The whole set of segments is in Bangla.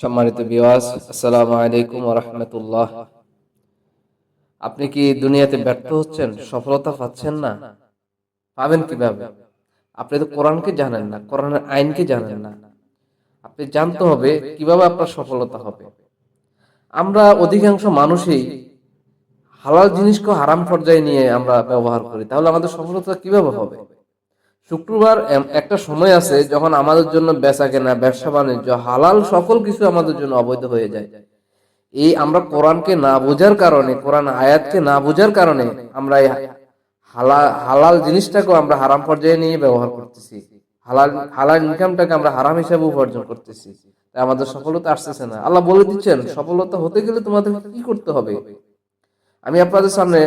সম্মানিত বিওয়াস আসসালামু আলাইকুম রহমতুল্লাহ আপনি কি দুনিয়াতে ব্যর্থ হচ্ছেন? সফলতা পাচ্ছেন না? পাবেন কীভাবে? আপনি তো কোরআনকে জানেন না, কোরআনের আইনকে জানেন না। আপনি জানতে হবে কীভাবে আপনার সফলতা হবে। আমরা অধিকাংশ মানুষই হালাল জিনিসকে হারাম পর্যায়ে নিয়ে আমরা ব্যবহার করি। তাহলে আমাদের সফলতা কীভাবে হবে? শুক্রবার একটা সময় আছে যখন আমাদের জন্য বেচা কেনা, ব্যবসা বাণিজ্য, হালাল সকল কিছু আমাদের জন্য অবৈধ হয়ে যায়। এই আমরা কোরআনকে না বোঝার কারণে, কোরআন আয়াতকে না বোঝার কারণে আমরা হালাল হালাল জিনিসটাকে আমরা হারাম পর্যায়ে নিয়ে ব্যবহার করতেছি। হালাল হালাল ইনকামটাকে আমরা হারাম হিসাবে উপার্জন করতেছি। তাই আমাদের সফলতা আসতেছে না। আল্লাহ বলে দিচ্ছেন, সফলতা হতে গেলে তোমাদের কি করতে হবে? আমি আপনাদের সামনে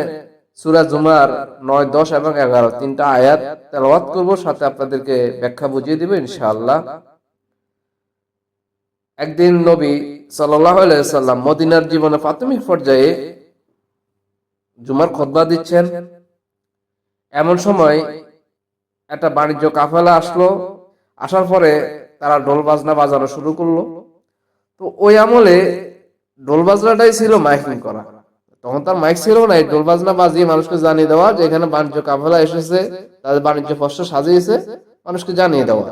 সুরা জুমার নয়, দশ এবং এগারো তিনটা আয়াত তেলাওয়াত করব, সাথে আপনাদেরকে ব্যাখ্যা বুঝিয়ে দিব ইনশাআল্লাহ। একদিন নবী সাল্লাম মদিনার জীবনে প্রাথমিক পর্যায়ে জুমার খতবা দিচ্ছেন। এমন সময় একটা বাণিজ্য কাফেলা আসলো, আসার পরে তারা ঢোল বাজনা বাজানো শুরু করল। তো ওই আমলে ঢোল বাজনাটাই ছিল মাইকিং করা। তখন তার মাইক ছিল না এই ঢোল বাজনা বাজিয়ে মানুষকে জানিয়ে দেওয়া যে এখানে বাণিজ্য কাফেলা এসেছে তাদের বাণিজ্য ফসল সাজিয়েছে মানুষকে জানিয়ে দেওয়া।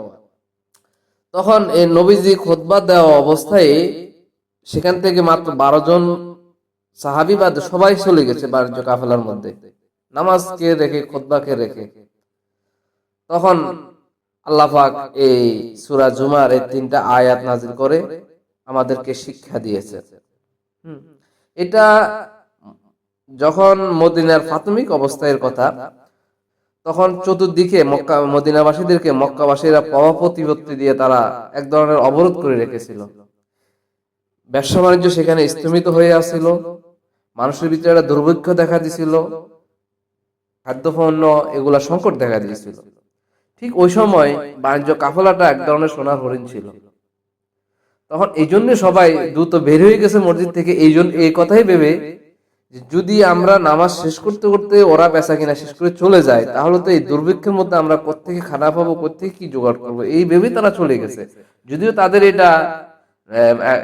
তখন এই নবীজি খোদবা দেওয়া অবস্থায় সেখান থেকে মাত্র বারো জন সাহাবি বাদ সবাই চলে গেছে বাণিজ্য কাফেলার মধ্যে। নামাজকে রেখে খোদবাকে রেখে। তখন আল্লাহ পাক এই সুরা জুমার এই তিনটা আয়াত নাজিল করে আমাদেরকে শিক্ষা দিয়েছে। হুম। এটা যখন মদিনার প্রাথমিক অবস্থার কথা, তখন চতুর্দিকে মক্কা, মদিনাবাসীদেরকে মক্কাবাসীরা প্রভাব প্রতিপত্তি দিয়ে তারা এক ধরনের অবরোধ করে রেখেছিল। ব্যবসা বাণিজ্য সেখানে স্থমিত হয়ে আসছিল। মানুষের ভিতরে একটা দুর্ভিক্ষ দেখা দিছিল। খাদ্যপণ্য এগুলা সংকট দেখা দিয়েছিল। ঠিক ওই সময় বাণিজ্য কাফলাটা এক ধরনের সোনার হরিণ ছিল। তখন এই জন্য সবাই দ্রুত বের হয়ে গেছে মসজিদ থেকে। এই জন্য এই কথাই ভেবে যদি আমরা নামাজ শেষ করতে করতে ওরা বেচা কিনা শেষ করে চলে যায়, তাহলে তো এই দুর্ভিক্ষের মধ্যে আমরা কোত্থেকে খানা পাবো কোথেকে কি জোগাড় করব? এই ভেবেই তারা চলে গেছে। যদিও তাদের এটা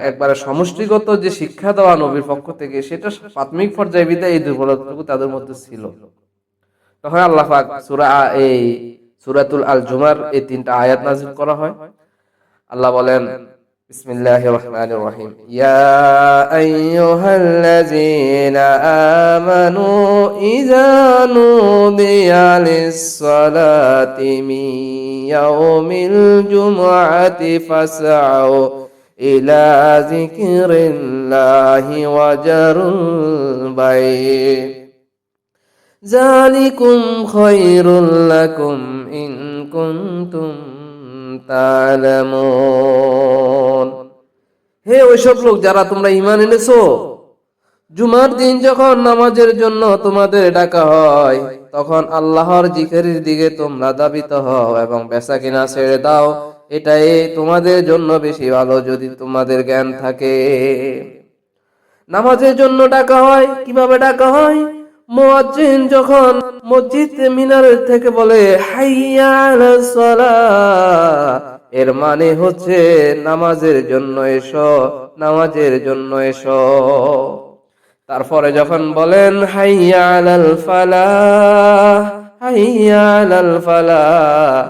একবারে সমষ্টিগত যে শিক্ষা দেওয়া নবীর পক্ষ থেকে, সেটা প্রাথমিক পর্যায়ে বিদায় এই দুর্বলতাটুকু তাদের মধ্যে ছিল। তখন আল্লাহ পাক সূরা এই সুরাতুল আল জুমার এই তিনটা আয়াত নাযিল করা হয়। আল্লাহ বলেন بسم الله الرحمن الرحيم. يا أيها الذين آمنوا إذا نودي للصلاة من يوم الجمعة فاسعوا إلى ذكر الله وجر البيع ذلكم خير لكم إن كنتم হে ওইসব লোক যারা তোমরা ইমান এনেছো, জুমার দিন যখন নামাজের জন্য তোমাদের ডাকা হয়, তখন আল্লাহর জিকেরের দিকে তোমরা দাবিত হও এবং বেচা কিনা ছেড়ে দাও। এটাই তোমাদের জন্য বেশি ভালো যদি তোমাদের জ্ঞান থাকে। নামাজের জন্য ডাকা হয়, কীভাবে ডাকা হয়? মুয়াজ্জিন যখন মসজিদ মিনারের থেকে বলে এর মানে হচ্ছে নামাজের জন্য এসো, নামাজের জন্য এসো। তারপরে যখন বলেন, হাইয়া আলাল ফালাহ, হাইয়া আলাল ফালাহ,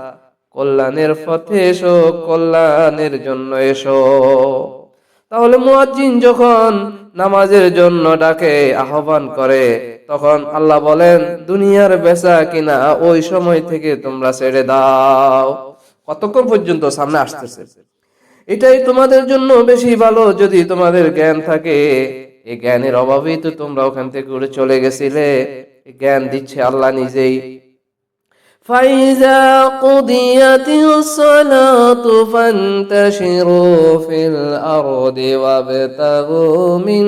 কল্যাণের পথে এসো, কল্যাণের জন্য এসো। তাহলে মুয়াজ্জিন যখন নামাজের জন্য ডাকে, আহ্বান করে, তখন আল্লাহ বলেন, দুনিয়ার বেচা কিনা ওই সময় থেকে তোমরা ছেড়ে দাও। কতক্ষণ পর্যন্ত সামনে আসতেছে? এটাই তোমাদের জন্য বেশি ভালো যদি তোমাদের জ্ঞান থাকে। এই জ্ঞানের অভাবেই তো তোমরা ওখান থেকে উড়ে চলে গেছিলে। জ্ঞান দিচ্ছে আল্লাহ নিজেই। فإذا قضيت الصلاة فانتشروا في الأرض وابتغوا من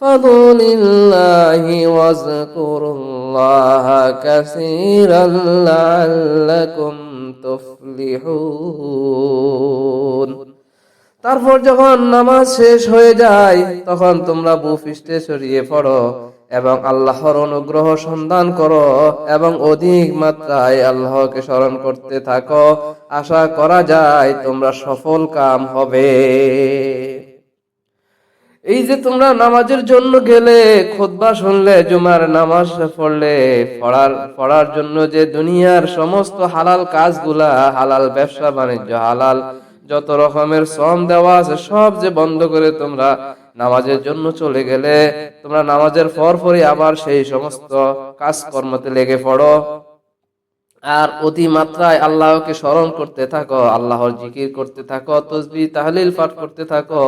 فضل الله واذكروا الله كثيرا لعلكم تفلحون তারপর যখন নামাজ শেষ হয়ে যায় তখন তোমরা বুফিস্টে ছড়িয়ে পড়ো এবং আল্লাহর অনুগ্রহ সন্ধান করো এবং অধিক মাত্রায় আল্লাহকে স্মরণ করতে থাকো। আশা করা যায় তোমরা সফল কাম হবে। এই যে তোমরা নামাজের জন্য গেলে, খুতবা শুনলে, জুমার নামাজ পড়লে, পড়ার পড়ার জন্য যে দুনিয়ার সমস্ত হালাল কাজগুলা, হালাল ব্যবসা, বাণিজ্য, হালাল যত রকমের শ্রম দেওয়া আছে, সব যে বন্ধ করে তোমরা নামাজের জন্য চলে গেলে তোমরা নামাজের পর পরই আবার সেই সমস্ত কাজকর্মতে লেগে পড়ো। আর অতি মাত্রায় আল্লাহকে স্মরণ করতে থাকো, আল্লাহর জিকির করতে থাকো তসবি তাহলিল পাঠ করতে থাকো,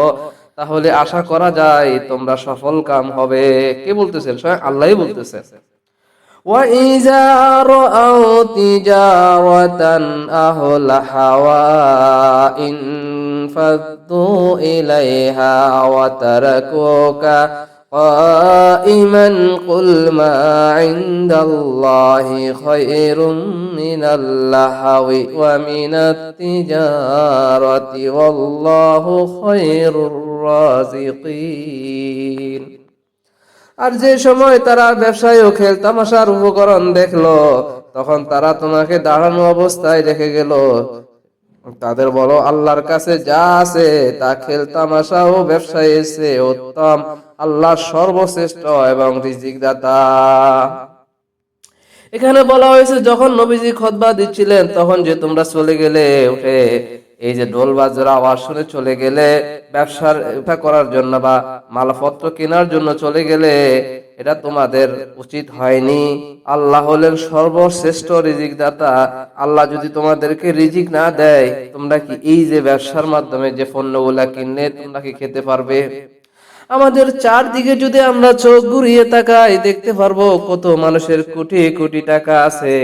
তাহলে আশা করা যায় তোমরা সফল কাম হবে। কে বলতেছেন? স্বয়ং আল্লাহই বলতেছেন। وإذا رأوا تجارة أو لهوا انفضوا إليها وتركوك قائما قل ما عند الله خير من اللهو ومن التجارة والله خير الرازقين আর যে সময় তারা ব্যবসায় ও খেল, তামাশার উপকরণ দেখল, তখন তারা তোমাকে দাঁড়ানো অবস্থায় রেখে গেল। তাদের বলো, আল্লাহর কাছে যা আছে তা খেল, তামাশা ও ব্যবসায় এসে উত্তম আল্লাহ সর্বশ্রেষ্ঠ এবং রিজিক দাতা এখানে বলা হয়েছে, যখন নবীজি খতবা দিচ্ছিলেন, তখন যে তোমরা চলে গেলে, উঠে এই যে ডোল বাজার আওয়াজ শুনে চলে গেলে ব্যবসার করার জন্য বা মালপত্র কেনার জন্য চলে গেলে এটা তোমাদের উচিত হয়নি। আল্লাহ হলেন সর্বশ্রেষ্ঠ রিজিক দাতা আল্লাহ যদি তোমাদেরকে রিজিক না দেয়, তোমরা কি এই যে ব্যবসার মাধ্যমে যে পণ্যগুলা কিনলে তোমরা কি খেতে পারবে? আমাদের চারদিকে যদি আমরা চোখ ঘুরিয়ে তাকাই, দেখতে পারব কত মানুষের কোটি কোটি টাকা আছে।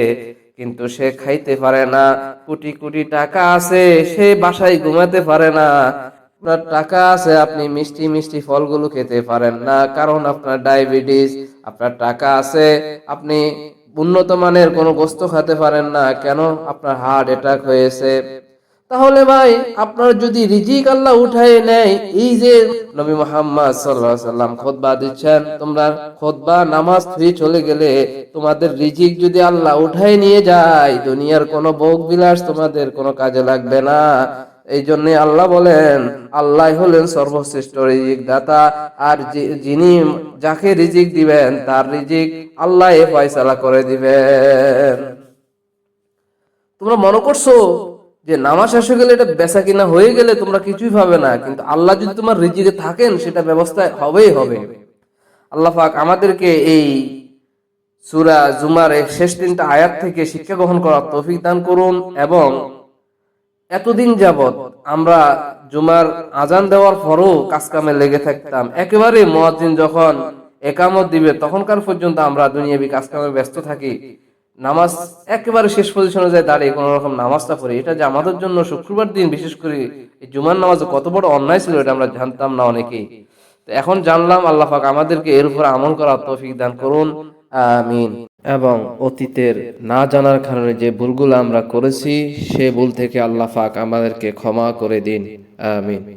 কিন্তু সে খাইতে পারে না। কোটি কোটি টাকা আছে, সে বাসায় ঘুমাতে পারে না। আপনার টাকা আছে, আপনি মিষ্টি মিষ্টি ফলগুলো খেতে পারেন না। কারণ আপনার ডায়াবেটিস, আপনার টাকা আছে, আপনি উন্নত মানের কোনো বস্তু খেতে পারেন না। কেন? আপনার হার্ট অ্যাটাক হয়েছে। তাহলে ভাই, আপনার যদি রিজিক আল্লাহ উঠায় নেয়, এই যে নবী মোহাম্মদ আলাইহি সাল্লাম খুতবা দিচ্ছেন, তোমরা খুতবা, নামাজ ফ্রি চলে গেলে তোমাদের রিজিক যদি আল্লাহ উঠায় নিয়ে যায়, দুনিয়ার কোনো ভোগ বিলাস তোমাদের কোনো কাজে লাগবে না। এই জন্য আল্লাহ বলেন, আল্লাহ হলেন সর্বশ্রেষ্ঠ রিজিক দাতা আর যিনি যাকে রিজিক দিবেন, তার রিজিক আল্লাহ এ ফয়সালা করে দিবেন। তোমরা মনে করছ যে নামাজ শেষ হয়ে গেলে এটা বেচা কিনা হয়ে গেলে তোমরা কিছুই পাবে না, কিন্তু আল্লাহ যদি তোমার রিজিকে থাকেন, সেটা ব্যবস্থা হবেই হবে। আল্লাহ পাক আমাদেরকে এই সুরা জুমার শেষ তিনটা আয়াত থেকে শিক্ষা গ্রহণ করার তৌফিক দান করুন এবং এতদিন যাবত আমরা জুমার আজান দেওয়ার পরও কাজ কামে লেগে থাকতাম। একেবারে মুয়াজ্জিন যখন একামত দিবে, তখনকার পর্যন্ত আমরা দুনিয়াবি কাজ কামে ব্যস্ত থাকি। নামাজ একেবারে শেষ পজিশনে যায় দাঁড়িয়ে কোনো রকম নামাজটা পড়ি। এটা যে আমাদের জন্য শুক্রবার দিন, বিশেষ করে এই জুমার নামাজ কত বড় অন্যায় ছিল এটা আমরা জানতাম না অনেকেই। এখন জানলাম, আল্লাহ আমাদেরকে এর উপর আমল করার তৌফিক দান করুন। আমিন। এবং অতীতের না জানার কারণে যে ভুলগুলো আমরা করেছি, সে ভুল থেকে আল্লাহ পাক আমাদেরকে ক্ষমা করে দিন। আমিন।